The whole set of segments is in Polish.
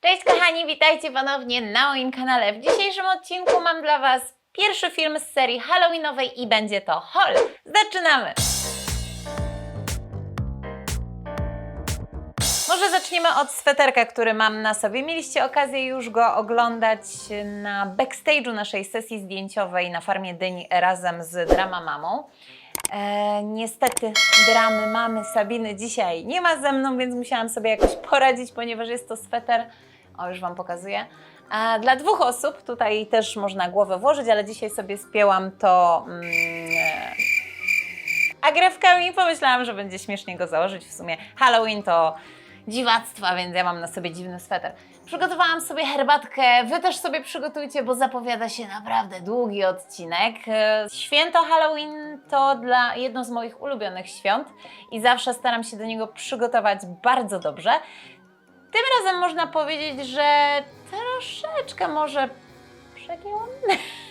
Cześć kochani, witajcie ponownie na moim kanale. W dzisiejszym odcinku mam dla Was pierwszy film z serii Halloweenowej i będzie to haul. Zaczynamy! Może zaczniemy od sweterka, który mam na sobie. Mieliście okazję już go oglądać na backstage'u naszej sesji zdjęciowej na Farmie Dyń razem z Drama Mamą. E, niestety dramy mamy Sabiny dzisiaj nie ma ze mną, więc musiałam sobie jakoś poradzić, ponieważ jest to sweter, o już Wam pokazuję, dla dwóch osób, tutaj też można głowę włożyć, ale dzisiaj sobie spięłam to mm, e, agrewkami pomyślałam, że będzie śmiesznie go założyć. W sumie Halloween to dziwactwa, więc ja mam na sobie dziwny sweter. Przygotowałam sobie herbatkę, Wy też sobie przygotujcie, bo zapowiada się naprawdę długi odcinek. E, Święto Halloween to dla jedno z moich ulubionych świąt i zawsze staram się do niego przygotować bardzo dobrze. Tym razem można powiedzieć, że troszeczkę może przegięłam.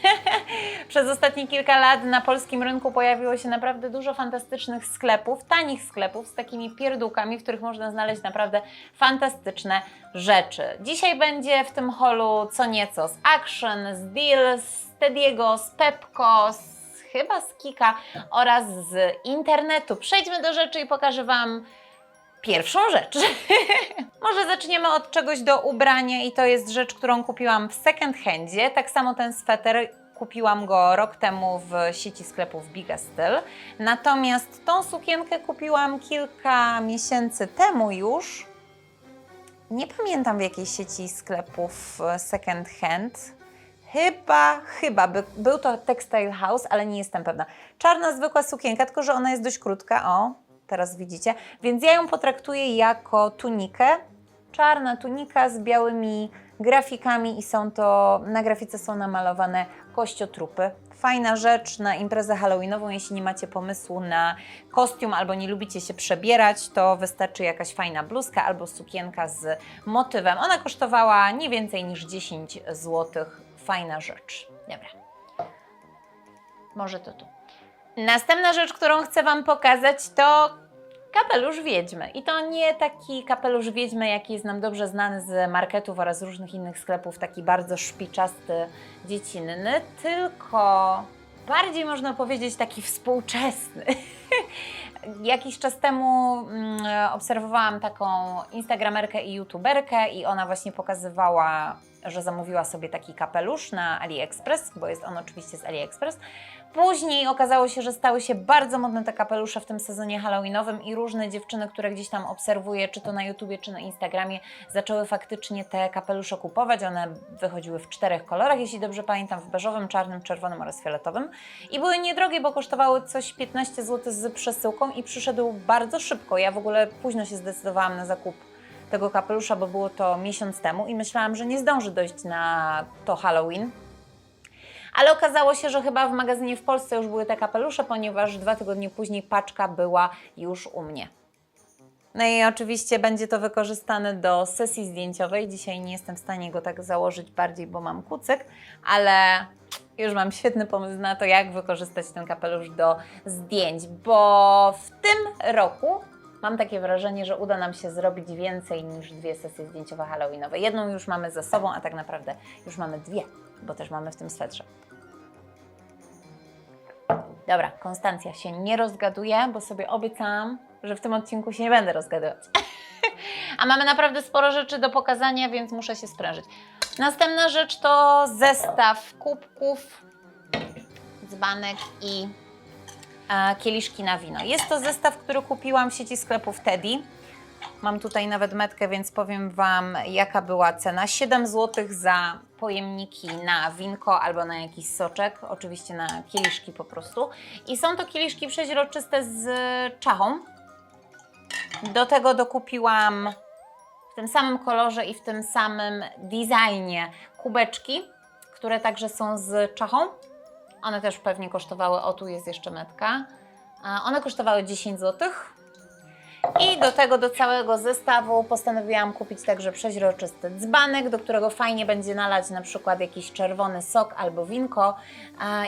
Przez ostatnie kilka lat na polskim rynku pojawiło się naprawdę dużo fantastycznych sklepów, tanich sklepów z takimi pierdółkami, w których można znaleźć naprawdę fantastyczne rzeczy. Dzisiaj będzie w tym holu co nieco z Action, z Deal, z Tediego, z Pepko, z chyba z Kika oraz z internetu. Przejdźmy do rzeczy i pokażę Wam pierwszą rzecz. Może zaczniemy od czegoś do ubrania i to jest rzecz, którą kupiłam w second handzie. Tak samo ten sweter kupiłam go rok temu w sieci sklepów Biga Styl. Natomiast tą sukienkę kupiłam kilka miesięcy temu już. Nie pamiętam w jakiej sieci sklepów e, second hand. Chyba, chyba, by, był to Textile House, ale nie jestem pewna. Czarna zwykła sukienka, tylko że ona jest dość krótka, o, teraz widzicie. Więc ja ją potraktuję jako tunikę. Czarna tunika z białymi grafikami i są to, na grafice są namalowane kościotrupy. Fajna rzecz na imprezę halloweenową, jeśli nie macie pomysłu na kostium albo nie lubicie się przebierać, to wystarczy jakaś fajna bluzka albo sukienka z motywem. Ona kosztowała nie więcej niż 10 zł. Fajna rzecz. Dobra. Może to tu. Następna rzecz, którą chcę Wam pokazać, to kapelusz wiedźmy. I to nie taki kapelusz wiedźmy, jaki jest nam dobrze znany z marketów oraz różnych innych sklepów, taki bardzo szpiczasty, dziecinny, tylko bardziej można powiedzieć taki współczesny. Jakiś czas temu mm, obserwowałam taką instagramerkę i youtuberkę i ona właśnie pokazywała, że zamówiła sobie taki kapelusz na AliExpress, bo jest on oczywiście z AliExpress. Później okazało się, że stały się bardzo modne te kapelusze w tym sezonie halloweenowym i różne dziewczyny, które gdzieś tam obserwuję, czy to na YouTubie, czy na Instagramie, zaczęły faktycznie te kapelusze kupować. One wychodziły w czterech kolorach, jeśli dobrze pamiętam, w beżowym, czarnym, czerwonym oraz fioletowym. I były niedrogie, bo kosztowały coś 15 zł z przesyłką i przyszedł bardzo szybko. Ja w ogóle późno się zdecydowałam na zakup tego kapelusza, bo było to miesiąc temu i myślałam, że nie zdąży dojść na to Halloween. Ale okazało się, że chyba w magazynie w Polsce już były te kapelusze, ponieważ dwa tygodnie później paczka była już u mnie. No i oczywiście będzie to wykorzystane do sesji zdjęciowej. Dzisiaj nie jestem w stanie go tak założyć bardziej, bo mam kucyk, ale już mam świetny pomysł na to, jak wykorzystać ten kapelusz do zdjęć, bo w tym roku mam takie wrażenie, że uda nam się zrobić więcej niż dwie sesje zdjęciowe halloweenowe. Jedną już mamy za sobą, a tak naprawdę już mamy dwie, bo też mamy w tym swetrze. Dobra, Konstancja się nie rozgaduje, bo sobie obiecałam, że w tym odcinku się nie będę rozgadywać. A mamy naprawdę sporo rzeczy do pokazania, więc muszę się sprężyć. Następna rzecz to zestaw kubków, dzbanek i e, kieliszki na wino. Jest to zestaw, który kupiłam w sieci sklepów Teddy. Mam tutaj nawet metkę, więc powiem Wam, jaka była cena. 7 zł za pojemniki na winko albo na jakiś soczek, oczywiście na kieliszki po prostu. I są to kieliszki przeźroczyste z czachą. Do tego dokupiłam w tym samym kolorze i w tym samym designie kubeczki, które także są z czachą. One też pewnie kosztowały, o tu jest jeszcze metka. One kosztowały 10 zł. I do tego, do całego zestawu postanowiłam kupić także przeźroczysty dzbanek, do którego fajnie będzie nalać na przykład jakiś czerwony sok albo winko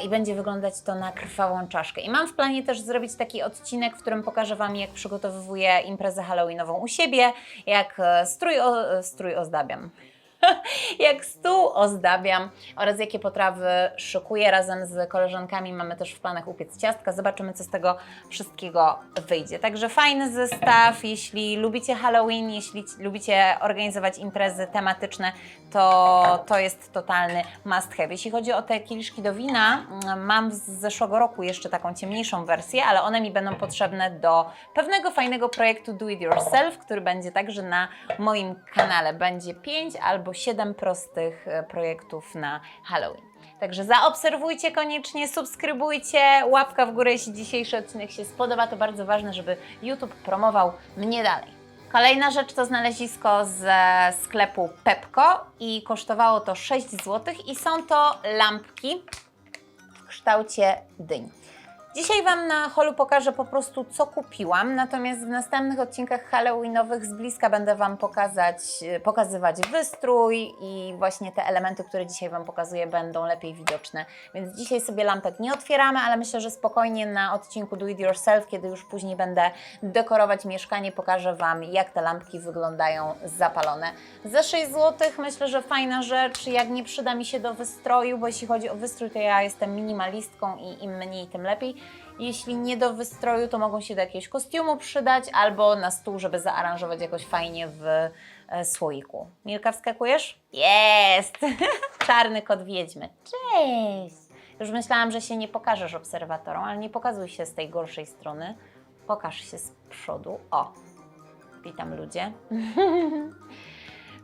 i będzie wyglądać to na krwawą czaszkę. I mam w planie też zrobić taki odcinek, w którym pokażę Wam, jak przygotowuję imprezę halloweenową u siebie, jak e, strój, o, e, strój ozdabiam. jak stół ozdabiam oraz jakie potrawy szykuję. Razem z koleżankami mamy też w planach upiec ciastka. Zobaczymy, co z tego wszystkiego wyjdzie. Także fajny zestaw. Jeśli lubicie Halloween, jeśli lubicie organizować imprezy tematyczne, to to jest totalny must have. Jeśli chodzi o te kieliszki do wina, mm, mam z zeszłego roku jeszcze taką ciemniejszą wersję, ale one mi będą potrzebne do pewnego fajnego projektu Do It Yourself, który będzie także na moim kanale. Będzie 5 albo 7 prostych e, projektów na Halloween. Także zaobserwujcie koniecznie, subskrybujcie, łapka w górę, jeśli dzisiejszy odcinek się spodoba. To bardzo ważne, żeby YouTube promował mnie dalej. Kolejna rzecz to znalezisko ze sklepu Pepko i kosztowało to 6 zł i są to lampki w kształcie dyń. Dzisiaj Wam na holu pokażę po prostu co kupiłam, natomiast w następnych odcinkach halloweenowych z bliska będę Wam pokazać, pokazywać wystrój i właśnie te elementy, które dzisiaj Wam pokazuję będą lepiej widoczne. Więc dzisiaj sobie lampek nie otwieramy, ale myślę, że spokojnie na odcinku Do It Yourself, kiedy już później będę dekorować mieszkanie, pokażę Wam jak te lampki wyglądają zapalone. Za 6 zł myślę, że fajna rzecz, jak nie przyda mi się do wystroju, bo jeśli chodzi o wystrój, to ja jestem minimalistką i im mniej, tym lepiej. Jeśli nie do wystroju, to mogą się do jakiegoś kostiumu przydać albo na stół, żeby zaaranżować jakoś fajnie w e, słoiku. Milka, wskakujesz? Jest! Czarny kot wiedźmy. Cześć! Już myślałam, że się nie pokażesz obserwatorom, ale nie pokazuj się z tej gorszej strony. Pokaż się z przodu. O! Witam ludzie.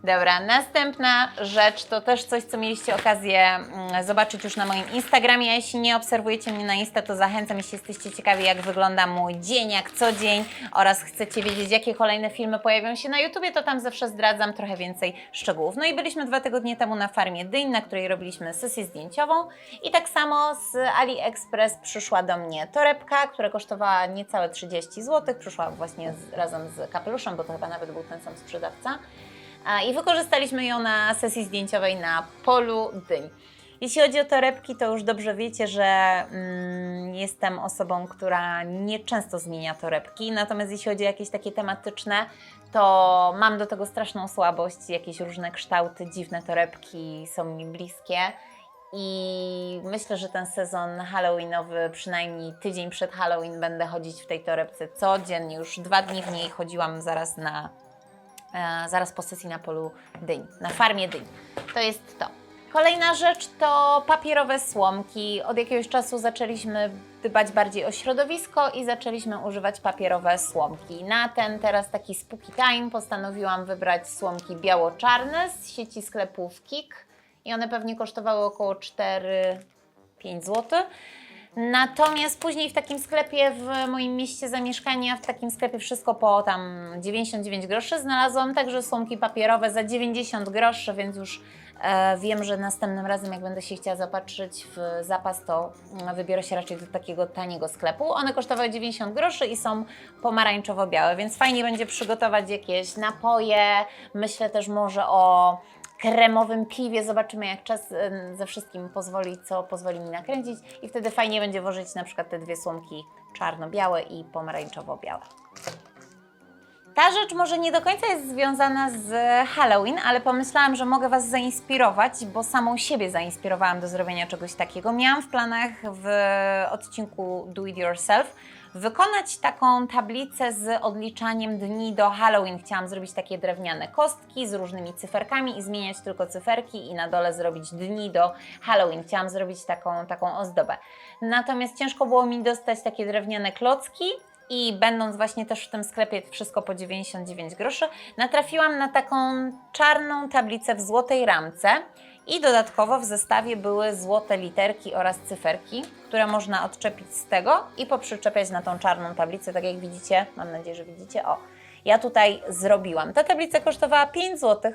Dobra, następna rzecz to też coś, co mieliście okazję mm, zobaczyć już na moim Instagramie. A Jeśli nie obserwujecie mnie na Insta, to zachęcam, jeśli jesteście ciekawi, jak wygląda mój dzień, jak co dzień oraz chcecie wiedzieć, jakie kolejne filmy pojawią się na YouTubie, to tam zawsze zdradzam trochę więcej szczegółów. No i byliśmy dwa tygodnie temu na farmie dyń, na której robiliśmy sesję zdjęciową i tak samo z AliExpress przyszła do mnie torebka, która kosztowała niecałe 30 zł. Przyszła właśnie z, razem z kapeluszem, bo to chyba nawet był ten sam sprzedawca. I wykorzystaliśmy ją na sesji zdjęciowej na polu dyń. Jeśli chodzi o torebki, to już dobrze wiecie, że mm, jestem osobą, która nieczęsto zmienia torebki. Natomiast jeśli chodzi o jakieś takie tematyczne, to mam do tego straszną słabość. Jakieś różne kształty, dziwne torebki są mi bliskie. I myślę, że ten sezon Halloweenowy, przynajmniej tydzień przed Halloween, będę chodzić w tej torebce codziennie. Już dwa dni w niej chodziłam zaraz na zaraz po sesji na polu dyń, na farmie dyń. To jest to. Kolejna rzecz to papierowe słomki. Od jakiegoś czasu zaczęliśmy dbać bardziej o środowisko i zaczęliśmy używać papierowe słomki. Na ten teraz taki spooky time postanowiłam wybrać słomki biało-czarne z sieci sklepów Kik i one pewnie kosztowały około 4-5 zł. Natomiast później w takim sklepie w moim mieście zamieszkania, w takim sklepie wszystko po tam 99 groszy znalazłam także słomki papierowe za 90 groszy, więc już e, wiem, że następnym razem jak będę się chciała zapatrzyć w zapas, to mm, wybiorę się raczej do takiego taniego sklepu. One kosztowały 90 groszy i są pomarańczowo-białe, więc fajnie będzie przygotować jakieś napoje. Myślę też może o kremowym piwie. Zobaczymy, jak czas ze wszystkim pozwoli, co pozwoli mi nakręcić. I wtedy fajnie będzie włożyć na przykład te dwie słomki czarno-białe i pomarańczowo-białe. Ta rzecz może nie do końca jest związana z Halloween, ale pomyślałam, że mogę Was zainspirować, bo samą siebie zainspirowałam do zrobienia czegoś takiego. Miałam w planach w odcinku Do It Yourself wykonać taką tablicę z odliczaniem dni do Halloween. Chciałam zrobić takie drewniane kostki z różnymi cyferkami i zmieniać tylko cyferki i na dole zrobić dni do Halloween. Chciałam zrobić taką, taką ozdobę. Natomiast ciężko było mi dostać takie drewniane klocki, i będąc właśnie też w tym sklepie wszystko po 99 groszy, natrafiłam na taką czarną tablicę w złotej ramce i dodatkowo w zestawie były złote literki oraz cyferki, które można odczepić z tego i poprzyczepiać na tą czarną tablicę, tak jak widzicie, mam nadzieję, że widzicie, o, ja tutaj zrobiłam. Ta tablica kosztowała 5 zł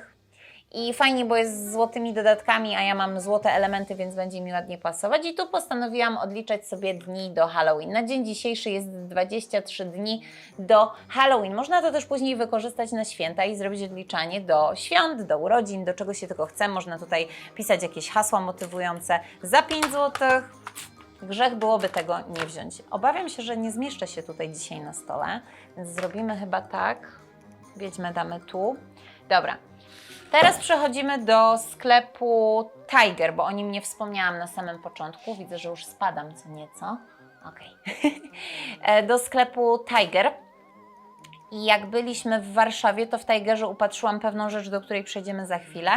I fajnie, bo jest z złotymi dodatkami, a ja mam złote elementy, więc będzie mi ładnie pasować. I tu postanowiłam odliczać sobie dni do Halloween. Na dzień dzisiejszy jest 23 dni do Halloween. Można to też później wykorzystać na święta i zrobić odliczanie do świąt, do urodzin, do czego się tylko chce. Można tutaj pisać jakieś hasła motywujące za 5 zł. Grzech byłoby tego nie wziąć. Obawiam się, że nie zmieszczę się tutaj dzisiaj na stole, więc zrobimy chyba tak. Wiedźmę damy tu. Dobra. Teraz przechodzimy do sklepu Tiger, bo o nim nie wspomniałam na samym początku. Widzę, że już spadam co nieco. Okej. E, do sklepu Tiger. I jak byliśmy w Warszawie, to w Tigerze upatrzyłam pewną rzecz, do której przejdziemy za chwilę.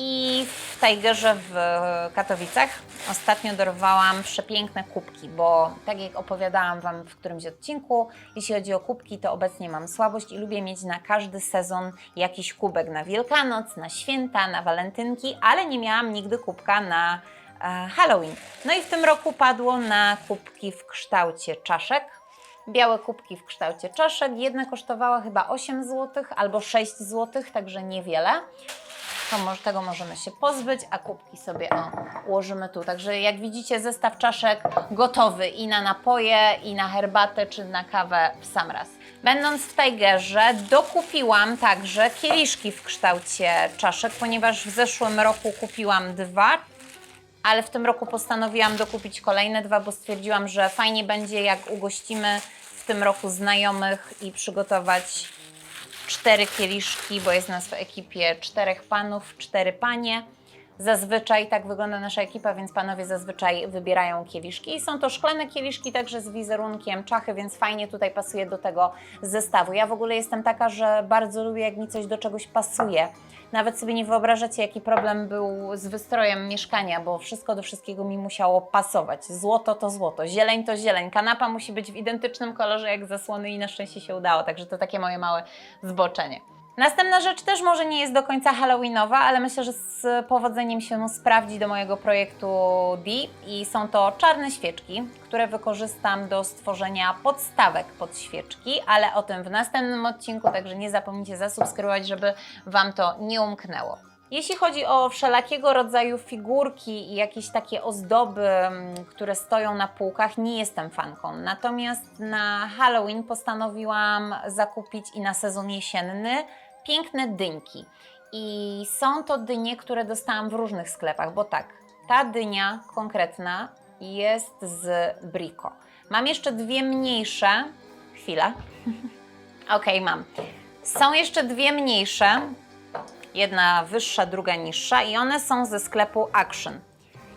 I w Tigerze w Katowicach ostatnio dorwałam przepiękne kubki, bo tak jak opowiadałam Wam w którymś odcinku, jeśli chodzi o kubki, to obecnie mam słabość i lubię mieć na każdy sezon jakiś kubek na Wielkanoc, na święta, na walentynki, ale nie miałam nigdy kubka na e, Halloween. No i w tym roku padło na kubki w kształcie czaszek. Białe kubki w kształcie czaszek. Jedna kosztowała chyba 8 zł albo 6 zł, także niewiele to może, tego możemy się pozbyć, a kubki sobie o, ułożymy tu. Także jak widzicie zestaw czaszek gotowy i na napoje, i na herbatę, czy na kawę w sam raz. Będąc w Tigerze dokupiłam także kieliszki w kształcie czaszek, ponieważ w zeszłym roku kupiłam dwa, ale w tym roku postanowiłam dokupić kolejne dwa, bo stwierdziłam, że fajnie będzie jak ugościmy w tym roku znajomych i przygotować cztery kieliszki, bo jest nas w ekipie czterech panów, cztery panie. Zazwyczaj tak wygląda nasza ekipa, więc panowie zazwyczaj wybierają kieliszki. I są to szklane kieliszki, także z wizerunkiem czachy, więc fajnie tutaj pasuje do tego zestawu. Ja w ogóle jestem taka, że bardzo lubię, jak mi coś do czegoś pasuje. Nawet sobie nie wyobrażacie, jaki problem był z wystrojem mieszkania, bo wszystko do wszystkiego mi musiało pasować. Złoto to złoto, zieleń to zieleń, kanapa musi być w identycznym kolorze jak zasłony i na szczęście się udało, także to takie moje małe zboczenie. Następna rzecz też może nie jest do końca halloweenowa, ale myślę, że z powodzeniem się sprawdzi do mojego projektu D i są to czarne świeczki, które wykorzystam do stworzenia podstawek pod świeczki, ale o tym w następnym odcinku, także nie zapomnijcie zasubskrybować, żeby Wam to nie umknęło. Jeśli chodzi o wszelakiego rodzaju figurki i jakieś takie ozdoby, mm, które stoją na półkach, nie jestem fanką. Natomiast na Halloween postanowiłam zakupić i na sezon jesienny piękne dynki. I są to dynie, które dostałam w różnych sklepach, bo tak, ta dynia konkretna jest z Brico. Mam jeszcze dwie mniejsze. Chwila. Okej, mam. Są jeszcze dwie mniejsze, jedna wyższa, druga niższa i one są ze sklepu Action.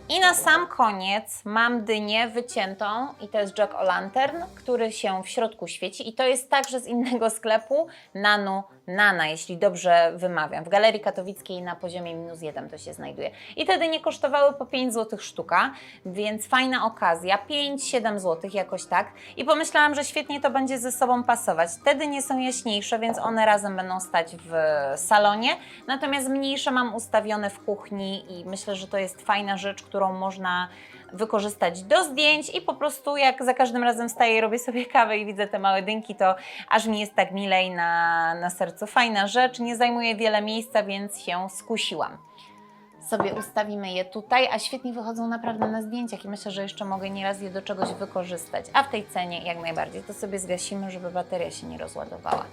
I na sam koniec mam dynię wyciętą i to jest Jack O'Lantern, który się w środku świeci i to jest także z innego sklepu Nanu Nana, jeśli dobrze wymawiam. W Galerii Katowickiej na poziomie minus jeden to się znajduje. I te dynie kosztowały po 5 zł sztuka, więc fajna okazja, 5-7 zł jakoś tak. I pomyślałam, że świetnie to będzie ze sobą pasować. Te dynie są jaśniejsze, więc one razem będą stać w salonie, natomiast mniejsze mam ustawione w kuchni i myślę, że to jest fajna rzecz, którą można wykorzystać do zdjęć i po prostu jak za każdym razem wstaję i robię sobie kawę i widzę te małe dynki, to aż mi jest tak milej na, na sercu. Fajna rzecz, nie zajmuje wiele miejsca, więc się skusiłam. Sobie ustawimy je tutaj, a świetnie wychodzą naprawdę na zdjęciach i myślę, że jeszcze mogę nieraz je do czegoś wykorzystać. A w tej cenie jak najbardziej. To sobie zgasimy, żeby bateria się nie rozładowała.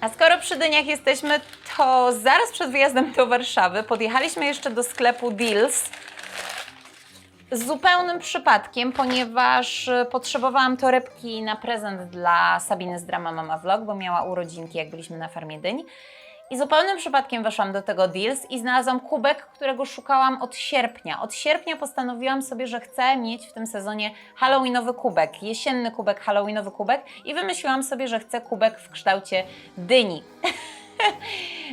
A skoro przy dyniach jesteśmy, to zaraz przed wyjazdem do Warszawy podjechaliśmy jeszcze do sklepu Deals. Z zupełnym przypadkiem, ponieważ y, potrzebowałam torebki na prezent dla Sabiny z Drama Mama Vlog, bo miała urodzinki, jak byliśmy na farmie dyń. I zupełnym przypadkiem weszłam do tego Deals i znalazłam kubek, którego szukałam od sierpnia. Od sierpnia postanowiłam sobie, że chcę mieć w tym sezonie halloweenowy kubek, jesienny kubek, halloweenowy kubek i wymyśliłam sobie, że chcę kubek w kształcie dyni.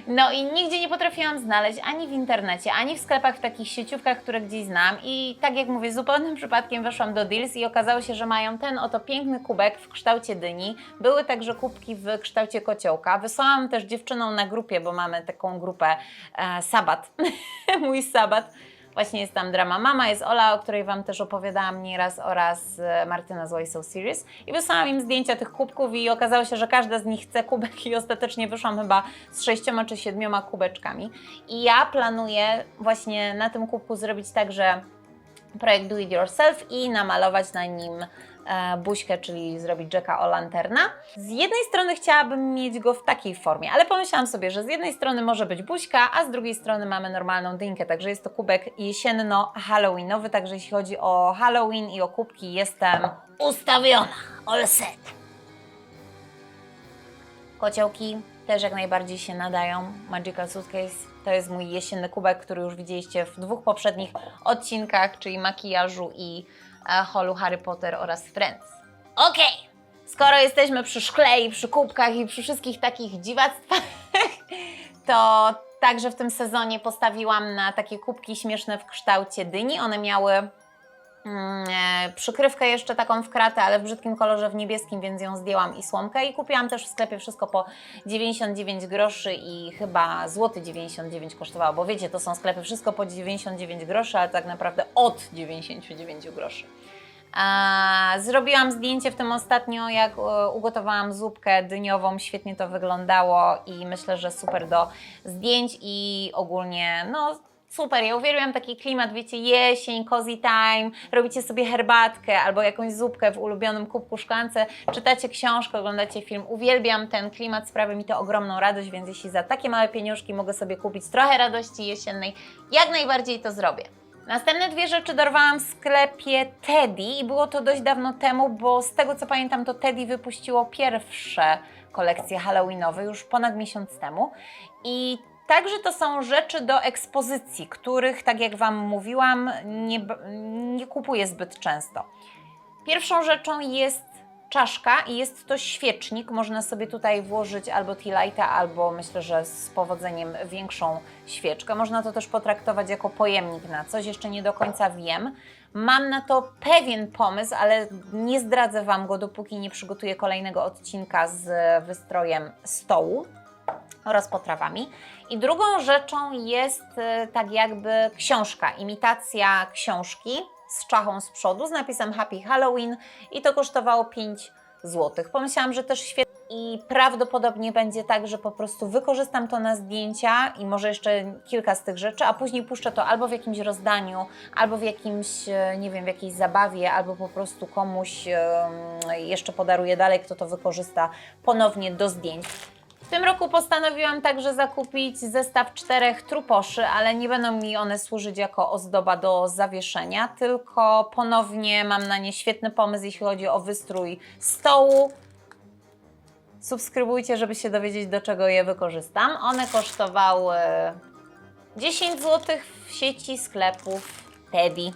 No i nigdzie nie potrafiłam znaleźć ani w internecie, ani w sklepach, w takich sieciówkach, które gdzieś znam. I tak jak mówię, zupełnym przypadkiem weszłam do Deals i okazało się, że mają ten oto piękny kubek w kształcie dyni. Były także kubki w kształcie kociołka. Wysłałam też dziewczynom na grupie, bo mamy taką grupę e, Sabat, mój Sabat. Właśnie jest tam drama Mama, jest Ola, o której Wam też opowiadałam nieraz oraz e, Martyna z Why So Serious. I wysłałam im zdjęcia tych kubków i okazało się, że każda z nich chce kubek i ostatecznie wyszłam chyba z sześcioma czy siedmioma kubeczkami. I ja planuję właśnie na tym kubku zrobić tak, że projekt Do It Yourself i namalować na nim buźkę, czyli zrobić Jacka o lanterna. Z jednej strony chciałabym mieć go w takiej formie, ale pomyślałam sobie, że z jednej strony może być buźka, a z drugiej strony mamy normalną dynkę, także jest to kubek jesienno-halloweenowy, także jeśli chodzi o Halloween i o kubki jestem ustawiona, all set. Kociołki też jak najbardziej się nadają. Magical Suitcase to jest mój jesienny kubek, który już widzieliście w dwóch poprzednich odcinkach, czyli makijażu i e, holu Harry Potter oraz Friends. Okej, skoro jesteśmy przy szkle i przy kubkach i przy wszystkich takich dziwactwach, to także w tym sezonie postawiłam na takie kubki śmieszne w kształcie dyni. One miały e, przykrywkę jeszcze taką w kratę, ale w brzydkim kolorze w niebieskim, więc ją zdjęłam i słomkę. I kupiłam też w sklepie wszystko po 99 groszy i chyba złoty 99 kosztowało, bo wiecie, to są sklepy wszystko po 99 groszy, ale tak naprawdę od 99 groszy. Zrobiłam zdjęcie w tym ostatnio, jak e, ugotowałam zupkę dyniową, świetnie to wyglądało i myślę, że super do zdjęć i ogólnie, no super, ja uwielbiam taki klimat, wiecie, jesień, cozy time, robicie sobie herbatkę albo jakąś zupkę w ulubionym kubku szklance, czytacie książkę, oglądacie film, uwielbiam ten klimat, sprawia mi to ogromną radość, więc jeśli za takie małe pieniążki mogę sobie kupić trochę radości jesiennej, jak najbardziej to zrobię. Następne dwie rzeczy dorwałam w sklepie Teddy i było to dość dawno temu, bo z tego co pamiętam to Teddy wypuściło pierwsze kolekcje halloweenowe już ponad miesiąc temu i Także to są rzeczy do ekspozycji, których, tak jak Wam mówiłam, nie, nie kupuję zbyt często. Pierwszą rzeczą jest czaszka i jest to świecznik. Można sobie tutaj włożyć albo tea albo myślę, że z powodzeniem większą świeczkę. Można to też potraktować jako pojemnik na coś, jeszcze nie do końca wiem. Mam na to pewien pomysł, ale nie zdradzę Wam go, dopóki nie przygotuję kolejnego odcinka z wystrojem stołu oraz potrawami. I drugą rzeczą jest e, tak jakby książka, imitacja książki z czachą z przodu z napisem Happy Halloween i to kosztowało 5 zł. Pomyślałam, że też świetnie i prawdopodobnie będzie tak, że po prostu wykorzystam to na zdjęcia i może jeszcze kilka z tych rzeczy, a później puszczę to albo w jakimś rozdaniu, albo w jakimś, e, nie wiem, w jakiejś zabawie, albo po prostu komuś jeszcze podaruję dalej, kto to wykorzysta ponownie do zdjęć. Tym roku postanowiłam także zakupić zestaw czterech truposzy, ale nie będą mi one służyć jako ozdoba do zawieszenia, tylko ponownie mam na nie świetny pomysł, jeśli chodzi o wystrój stołu. Subskrybujcie, żeby się dowiedzieć, do czego je wykorzystam. One kosztowały 10 zł w sieci sklepów Teddy.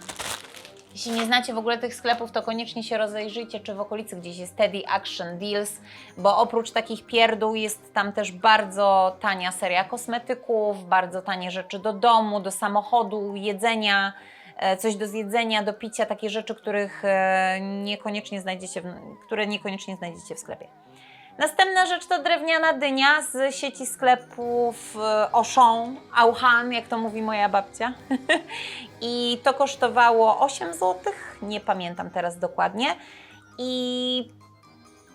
Jeśli nie znacie w ogóle tych sklepów, to koniecznie się rozejrzyjcie, czy w okolicy gdzieś jest Teddy Action Deals, bo oprócz takich pierdół jest tam też bardzo tania seria kosmetyków, bardzo tanie rzeczy do domu, do samochodu, jedzenia, e, coś do zjedzenia, do picia, takie rzeczy, których e, niekoniecznie znajdziecie, które niekoniecznie znajdziecie w sklepie. Następna rzecz to drewniana dynia z sieci sklepów e, Auchan, Auchan, jak to mówi moja babcia. I to kosztowało 8 zł, nie pamiętam teraz dokładnie. I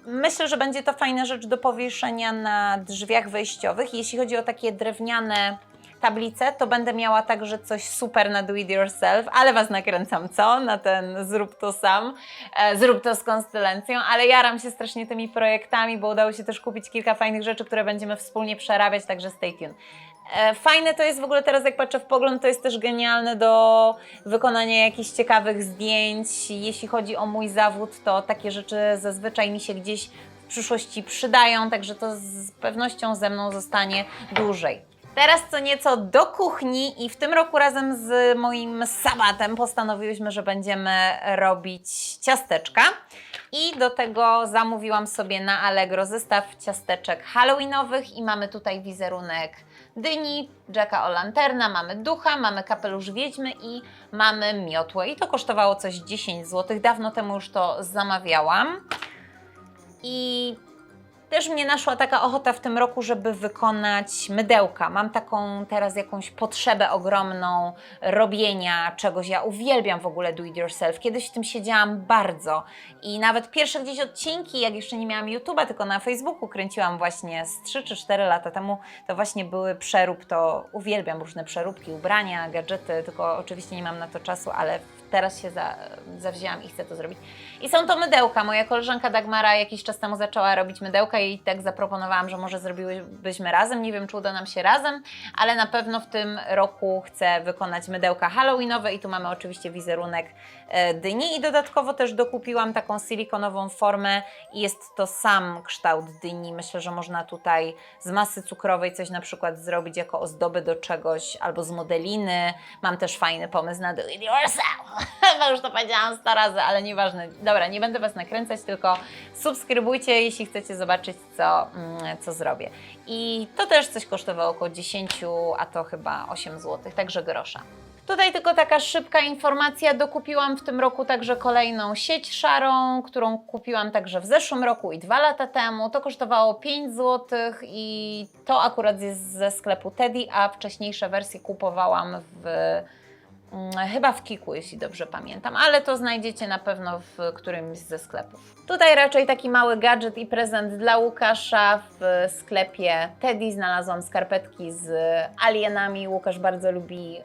myślę, że będzie to fajna rzecz do powieszenia na drzwiach wejściowych. Jeśli chodzi o takie drewniane tablice, to będę miała także coś super na do it yourself, ale Was nakręcam, co? Na ten zrób to sam, e, zrób to z konstylencją, ale jaram się strasznie tymi projektami, bo udało się też kupić kilka fajnych rzeczy, które będziemy wspólnie przerabiać, także stay tuned. E, Fajne to jest w ogóle teraz, jak patrzę w pogląd, to jest też genialne do wykonania jakichś ciekawych zdjęć. Jeśli chodzi o mój zawód, to takie rzeczy zazwyczaj mi się gdzieś w przyszłości przydają, także to z pewnością ze mną zostanie dłużej. Teraz co nieco do kuchni i w tym roku razem z moim sabatem postanowiłyśmy, że będziemy robić ciasteczka. I do tego zamówiłam sobie na Allegro zestaw ciasteczek halloweenowych i mamy tutaj wizerunek dyni, Jacka o lanterna, mamy ducha, mamy kapelusz wiedźmy i mamy miotłę. I to kosztowało coś 10 zł. Dawno temu już to zamawiałam. I Też mnie naszła taka ochota w tym roku, żeby wykonać mydełka. Mam taką teraz jakąś potrzebę ogromną robienia czegoś. Ja uwielbiam w ogóle do it yourself. Kiedyś w tym siedziałam bardzo i nawet pierwsze gdzieś odcinki, jak jeszcze nie miałam YouTube'a, tylko na Facebooku kręciłam właśnie z 3 czy 4 lata temu, to właśnie były przerób, to uwielbiam różne przeróbki, ubrania, gadżety, tylko oczywiście nie mam na to czasu, ale teraz się za, zawzięłam i chcę to zrobić. I są to mydełka. Moja koleżanka Dagmara jakiś czas temu zaczęła robić mydełka i tak zaproponowałam, że może zrobiłybyśmy razem. Nie wiem, czy uda nam się razem, ale na pewno w tym roku chcę wykonać mydełka halloweenowe i tu mamy oczywiście wizerunek e, dyni i dodatkowo też dokupiłam taką silikonową formę i jest to sam kształt dyni. Myślę, że można tutaj z masy cukrowej coś na przykład zrobić jako ozdoby do czegoś albo z modeliny. Mam też fajny pomysł na do it yourself. Chyba już to powiedziałam 100 razy, ale nieważne. Dobra, nie będę Was nakręcać, tylko subskrybujcie, jeśli chcecie zobaczyć, co, mm, co zrobię. I to też coś kosztowało około 10, a to chyba 8 zł, także grosza. Tutaj tylko taka szybka informacja. Dokupiłam w tym roku także kolejną sieć szarą, którą kupiłam także w zeszłym roku i dwa lata temu. To kosztowało 5 zł i to akurat jest ze sklepu Teddy, a wcześniejsze wersje kupowałam w Chyba w Kiku, jeśli dobrze pamiętam, ale to znajdziecie na pewno w którymś ze sklepów. Tutaj raczej taki mały gadżet i prezent dla Łukasza w sklepie Teddy. Znalazłam skarpetki z alienami. Łukasz bardzo lubi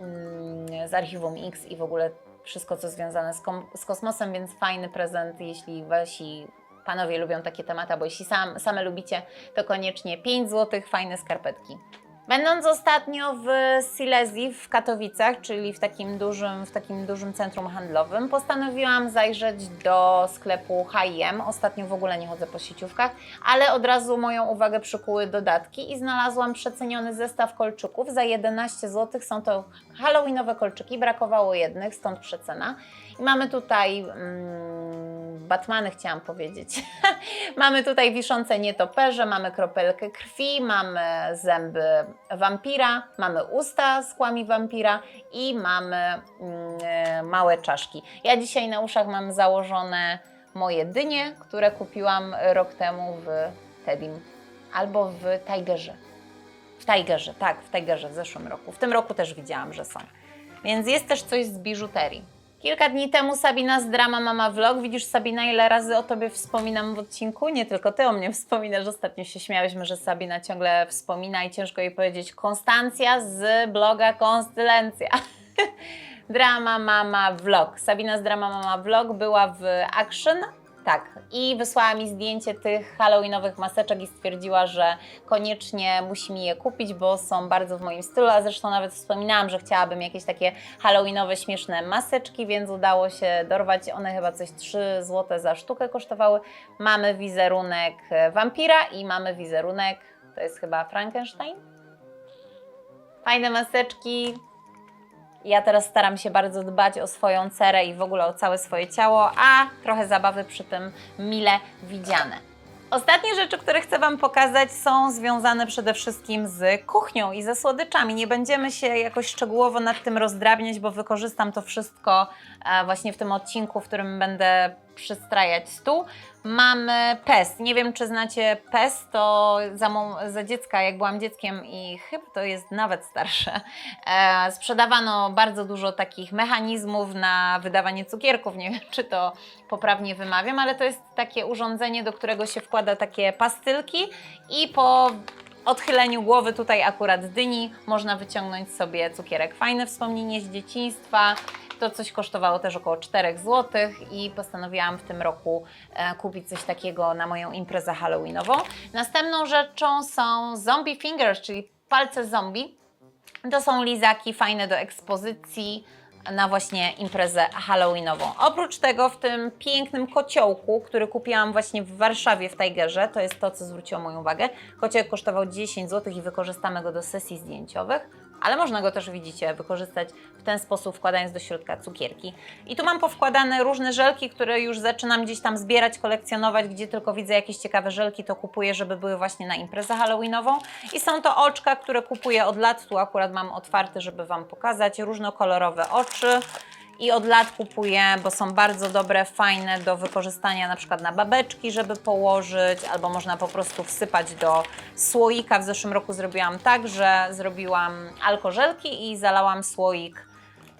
mm, z archiwum X i w ogóle wszystko, co związane z, z kosmosem, więc fajny prezent, jeśli wasi panowie lubią takie tematy, albo jeśli sam, same lubicie, to koniecznie 5 zł, fajne skarpetki. Będąc ostatnio w Silesii w Katowicach, czyli w takim dużym, w takim dużym centrum handlowym, postanowiłam zajrzeć do sklepu H&M. Ostatnio w ogóle nie chodzę po sieciówkach, ale od razu moją uwagę przykuły dodatki i znalazłam przeceniony zestaw kolczyków za 11 zł. Są to halloweenowe kolczyki, brakowało jednych, stąd przecena. I mamy tutaj mm, Batmany, chciałam powiedzieć. mamy tutaj wiszące nietoperze, mamy kropelkę krwi, mamy zęby wampira, mamy usta z kłami wampira i mamy mm, małe czaszki. Ja dzisiaj na uszach mam założone moje dynie, które kupiłam rok temu w Tedim albo w Tigerze. W Tigerze, tak, w Tigerze w zeszłym roku. W tym roku też widziałam, że są. Więc jest też coś z biżuterii. Kilka dni temu Sabina z Drama Mama Vlog. Widzisz Sabina, ile razy o Tobie wspominam w odcinku? Nie tylko Ty o mnie wspominasz. Ostatnio się śmiałyśmy, że Sabina ciągle wspomina i ciężko jej powiedzieć Konstancja z bloga Konstylencja. Drama Mama Vlog. Sabina z Drama Mama Vlog była w Action. Tak, i wysłała mi zdjęcie tych halloweenowych maseczek i stwierdziła, że koniecznie musi mi je kupić, bo są bardzo w moim stylu, a zresztą nawet wspominałam, że chciałabym jakieś takie halloweenowe, śmieszne maseczki, więc udało się dorwać. One chyba coś 3 zł za sztukę kosztowały. Mamy wizerunek wampira i mamy wizerunek, to jest chyba Frankenstein. Fajne maseczki, ja teraz staram się bardzo dbać o swoją cerę i w ogóle o całe swoje ciało, a trochę zabawy przy tym mile widziane. Ostatnie rzeczy, które chcę Wam pokazać, są związane przede wszystkim z kuchnią i ze słodyczami. Nie będziemy się jakoś szczegółowo nad tym rozdrabniać, bo wykorzystam to wszystko e, właśnie w tym odcinku, w którym będę przystrajać stół. Mamy PES. Nie wiem, czy znacie PES, to za, mo- za dziecka, jak byłam dzieckiem i chyba to jest nawet starsze, e, sprzedawano bardzo dużo takich mechanizmów na wydawanie cukierków. Nie wiem, czy to poprawnie wymawiam, ale to jest takie urządzenie, do którego się wkłada takie pastylki i po odchyleniu głowy tutaj akurat dyni można wyciągnąć sobie cukierek. Fajne wspomnienie z dzieciństwa. To coś kosztowało też około 4 zł i postanowiłam w tym roku e, kupić coś takiego na moją imprezę halloweenową. Następną rzeczą są zombie fingers, czyli palce zombie. To są lizaki fajne do ekspozycji na właśnie imprezę halloweenową. Oprócz tego w tym pięknym kociołku, który kupiłam właśnie w Warszawie w Tigerze, to jest to, co zwróciło moją uwagę. Kociołek kosztował 10 zł i wykorzystamy go do sesji zdjęciowych, ale można go też, widzicie, wykorzystać w ten sposób, wkładając do środka cukierki. I tu mam powkładane różne żelki, które już zaczynam gdzieś tam zbierać, kolekcjonować, gdzie tylko widzę jakieś ciekawe żelki, to kupuję, żeby były właśnie na imprezę halloweenową. I są to oczka, które kupuję od lat, tu akurat mam otwarte, żeby Wam pokazać, różnokolorowe oczy. I od lat kupuję, bo są bardzo dobre, fajne do wykorzystania na przykład na babeczki, żeby położyć, albo można po prostu wsypać do słoika. W zeszłym roku zrobiłam tak, że zrobiłam alkożelki i zalałam słoik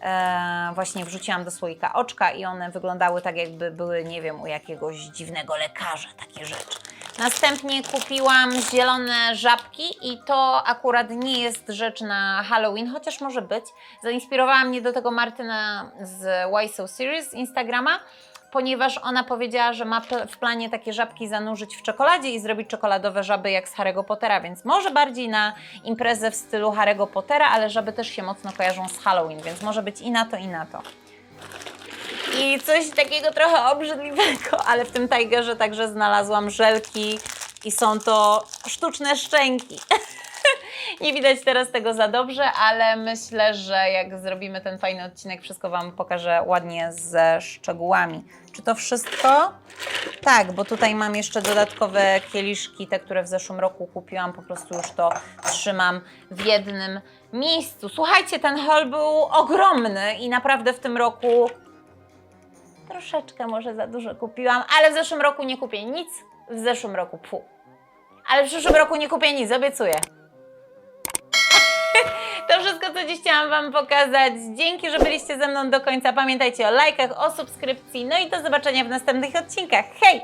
e, właśnie wrzuciłam do słoika oczka i one wyglądały tak, jakby były, nie wiem, u jakiegoś dziwnego lekarza, takie rzeczy. Następnie kupiłam zielone żabki i to akurat nie jest rzecz na Halloween, chociaż może być. Zainspirowała mnie do tego Martyna z Why So Series z Instagrama, ponieważ ona powiedziała, że ma w planie takie żabki zanurzyć w czekoladzie i zrobić czekoladowe żaby jak z Harry'ego Pottera, więc może bardziej na imprezę w stylu Harry'ego Pottera, ale żaby też się mocno kojarzą z Halloween, więc może być i na to, i na to. I coś takiego trochę obrzydliwego, ale w tym Tigerze także znalazłam żelki i są to sztuczne szczęki. Nie widać teraz tego za dobrze, ale myślę, że jak zrobimy ten fajny odcinek, wszystko Wam pokażę ładnie ze szczegółami. Czy to wszystko? Tak, bo tutaj mam jeszcze dodatkowe kieliszki, te, które w zeszłym roku kupiłam, po prostu już to trzymam w jednym miejscu. Słuchajcie, ten haul był ogromny i naprawdę w tym roku troszeczkę może za dużo kupiłam, ale w zeszłym roku nie kupię nic, w zeszłym roku pu. Ale w przyszłym roku nie kupię nic, obiecuję. To wszystko, co dziś chciałam Wam pokazać. Dzięki, że byliście ze mną do końca. Pamiętajcie o lajkach, o subskrypcji. No i do zobaczenia w następnych odcinkach. Hej!